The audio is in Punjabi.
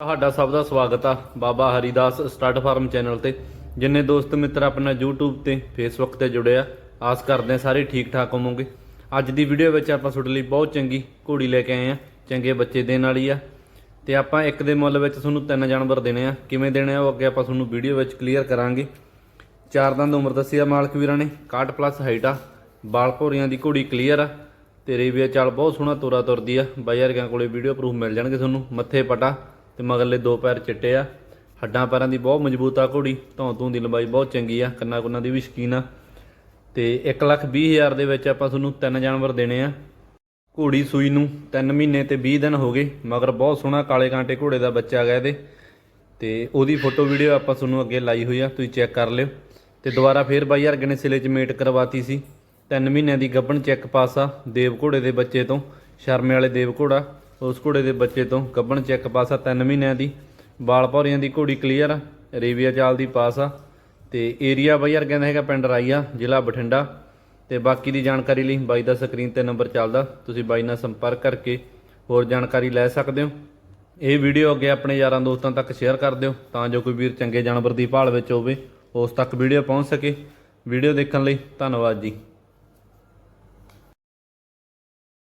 ਤੁਹਾਡਾ ਸਭ ਦਾ ਸਵਾਗਤ ਆ Baba Haridas start farm channel ਤੇ। ਜਿੰਨੇ ਦੋਸਤ ਮਿੱਤਰ ਆਪਣਾ YouTube ਤੇ, Facebook ਤੇ ਜੁੜੇ ਆ, ਆਸ ਕਰਦੇ ਆ ਸਾਰੇ ਠੀਕ ਠਾਕ ਹੋਵੋਗੇ। ਅੱਜ ਦੀ ਵੀਡੀਓ ਵਿੱਚ ਆਪਾਂ ਤੁਹਾਡੇ ਲਈ ਬਹੁਤ ਚੰਗੀ ਘੋੜੀ ਲੈ ਕੇ ਆਏ ਆ, ਚੰਗੇ ਬੱਚੇ ਦੇਣ ਵਾਲੀ ਆ। ਤੇ ਆਪਾਂ ਇੱਕ ਦੇ ਮੁੱਲ ਵਿੱਚ ਤੁਹਾਨੂੰ ਤਿੰਨ ਜਾਨਵਰ ਦੇਣੇ ਆ। ਕਿਵੇਂ ਦੇਣੇ ਆ ਉਹ ਅੱਗੇ ਆਪਾਂ ਤੁਹਾਨੂੰ ਵੀਡੀਓ ਵਿੱਚ ਕਲੀਅਰ ਕਰਾਂਗੇ। ਚਾਰ ਦੰਦ ਉਮਰ ਦੱਸੀ ਆ ਮਾਲਕ ਵੀਰਾਂ ਨੇ 61 ਪਲੱਸ ਹਾਈਟ ਆ। ਬਾਲ ਭੋਰੀਆਂ ਦੀ ਘੋੜੀ ਕਲੀਅਰ ਆ। ਤੇ ਰੇਵੀਆ ਚਾਲ ਬਹੁਤ ਸੋਹਣਾ ਤੋਰਾ ਤੁਰਦੀ ਆ। ਬਾਈ ਵਰਗਿਆਂ ਕੋਲੇ ਵੀਡੀਓ ਪ੍ਰੂਫ ਮਿਲ ਜਾਣਗੇ ਤੁਹਾਨੂੰ, ਮੱਥੇ ਪਟਾ। ਤੇ ਮਗਰਲੇ ਦੋ ਪੈਰ ਚਿੱਟੇ ਆ। ਹੱਡਾਂ ਪੈਰਾਂ ਦੀ ਬਹੁਤ ਮਜ਼ਬੂਤ ਆ ਘੋੜੀ ਧੌਂ ਧੂੰ ਦੀ ਲੰਬਾਈ ਬਹੁਤ ਚੰਗੀ ਆ, ਕੰਨਾਂ ਕੁੰਨਾਂ ਦੀ ਵੀ ਸ਼ਕੀਨ ਆ। ਤੇ 120000 ਦੇ ਵਿੱਚ ਆਪਾਂ ਤੁਹਾਨੂੰ ਤਿੰਨ ਜਾਨਵਰ ਦੇਣੇ ਆ। ਘੋੜੀ ਸੂਈ ਨੂੰ 3 ਮਹੀਨੇ ਤੇ 20 ਦਿਨ ਹੋ ਗਏ, ਮਗਰ ਬਹੁਤ ਸੋਹਣਾ ਕਾਲੇ ਕਾਂਟੇ ਘੋੜੇ ਦਾ ਬੱਚਾ ਗਿਆ ਇਹਦੇ। ਤੇ ਉਹਦੀ ਫੋਟੋ ਵੀਡੀਓ ਆਪਾਂ ਤੁਹਾਨੂੰ ਅੱਗੇ ਲਾਈ ਹੋਈ ਆ, ਤੁਸੀਂ ਚੈੱਕ ਕਰ ਲਿਓ। ਤੇ ਦੁਬਾਰਾ ਫੇਰ ਬਾਈ ਯਾਰ ਨੇ ਸਿਲੇ 'ਚ ਮੇਟ ਕਰਵਾਤੀ ਸੀ। 3 ਮਹੀਨਿਆਂ ਦੀ ਗੱਭਣ ਚੈੱਕ ਪਾਸ ਆ, ਦੇਵ ਘੋੜੇ ਦੇ ਬੱਚੇ ਤੋਂ, ਸ਼ਰਮੇ ਵਾਲੇ ਦੇਵ ਘੋੜਾ। ਉਸ ਘੋੜੇ ਦੇ ਬੱਚੇ ਤੋਂ ਗੱਭਣ ਚੈੱਕ ਪਾਸਾ 3 ਮਹੀਨਿਆਂ ਦੀ। ਬਾਲ ਭੌਰੀਆਂ ਦੀ ਘੋੜੀ ਕਲੀਅਰ ਆ, ਰੇਵੀਆ ਚਾਲ ਦੀ ਪਾਸ ਆ। ਤੇ ਏਰੀਆ ਬਾਈ ਯਾਰ ਕਹਿੰਦਾ ਹੈਗਾ ਪਿੰਡ ਰਾਈਆ, ਜ਼ਿਲ੍ਹਾ ਬਠਿੰਡਾ। ਤੇ ਬਾਕੀ ਦੀ ਜਾਣਕਾਰੀ ਲਈ ਬਾਈ ਦਾ ਸਕਰੀਨ ਤੇ ਨੰਬਰ ਚੱਲਦਾ। ਤੁਸੀਂ ਬਾਈ ਨਾਲ ਸੰਪਰਕ ਕਰਕੇ ਹੋਰ ਜਾਣਕਾਰੀ ਲੈ ਸਕਦੇ ਹੋ। ਇਹ ਵੀਡੀਓ ਅੱਗੇ ਆਪਣੇ ਯਾਰਾਂ ਦੋਸਤਾਂ ਤੱਕ ਸ਼ੇਅਰ ਕਰ ਦਿਓ, ਤਾਂ ਜੋ ਕੋਈ ਵੀਰ ਚੰਗੇ ਜਾਨਵਰ ਦੀ ਭਾਲ ਵਿੱਚ ਹੋਵੇ, ਉਸ ਤੱਕ ਵੀਡੀਓ ਪਹੁੰਚ ਸਕੇ। ਵੀਡੀਓ ਦੇਖਣ ਲਈ ਧੰਨਵਾਦ ਜੀ।